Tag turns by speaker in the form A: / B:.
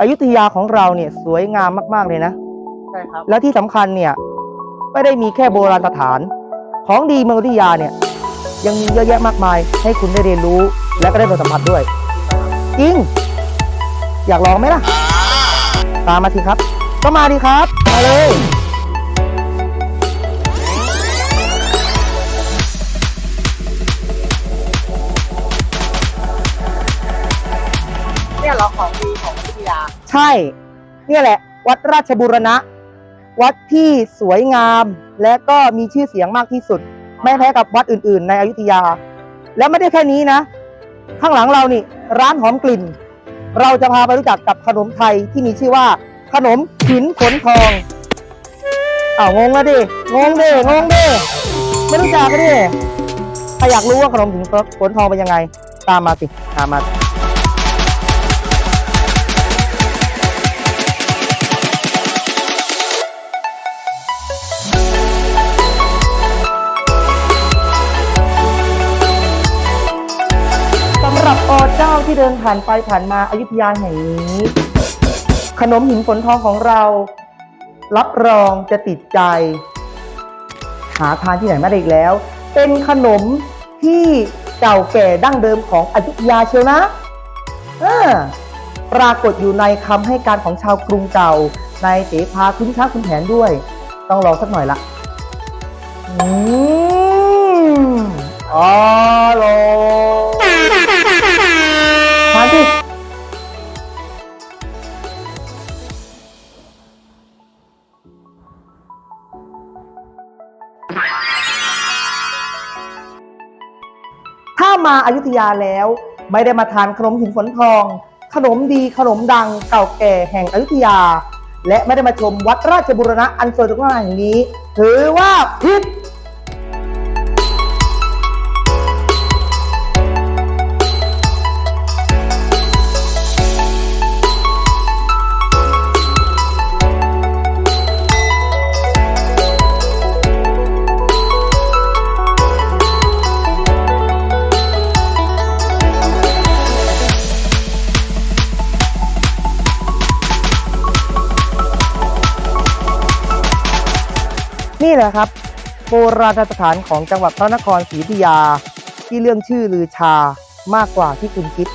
A: อยุธยาของเราเนี่ยสวยงามมากๆเลยนะ
B: ใช่ครับ
A: แล้วที่สำคัญเนี่ยไม่ได้มีแค่โบราณสถาน ของดีเมืองอยุธยาเนี่ยยังมีเยอะแยะมากมาย ให้คุณได้เรียนรู้และก็ได้ไปสัมผัสด้วย จริง อยากลองไหมล่ะ ตามมาสิครับ ก็มาดีครับ มาเลย
B: ดีของวิทยา
A: ใช่ เนี่ยแหละ วัดราชบุรณะ วัดที่สวยงาม และก็มีชื่อเสียงมากที่สุด ไม่แพ้กับวัดอื่น ๆ ในอยุธยา แล้วไม่ได้แค่นี้นะ ข้างหลังเรานี่ ร้านหอมกลิ่น เราจะพาไปรู้จักกับขนมไทยที่มีชื่อว่า ขนมหินขนทองอ้าวงงแล้วดิงงดิงงดิไม่รู้จักก็ดิถ้าอยากรู้ว่าขนมหินขนทองเป็นยังไง ตามมาสิตามมา ที่เดินผ่านไปผ่านมาอายุทยาแห่งนี้ ขนมหินฝนทองของเรา รับรองจะติดใจ หาทานที่ไหนไม่ได้อีกแล้ว เป็นขนมที่เก่าแก่ดั้งเดิมของอยุธยาเชียวนะปรากฏอยู่ในคำให้การของชาวกรุงเก่า ในเสภาคุ้นช้างคุณแผนด้วย ต้องลองสักหน่อยละอืมอร่ ถ้ามาอายุทยาแล้ว ไม่ได้มาทานขนมหินฝนทอง ขนมดีขนมดังเก่าแก่แห่งอยุธยา และไม่ได้มาชมวัดราชบุรณะอันสวยงามแห่งนี้ ถือว่าผิด นี่แหละครับ โบราณสถานของจังหวัดพระนครศรีอยุธยา ที่เรื่องชื่อลือชามากกว่าที่คุณคิด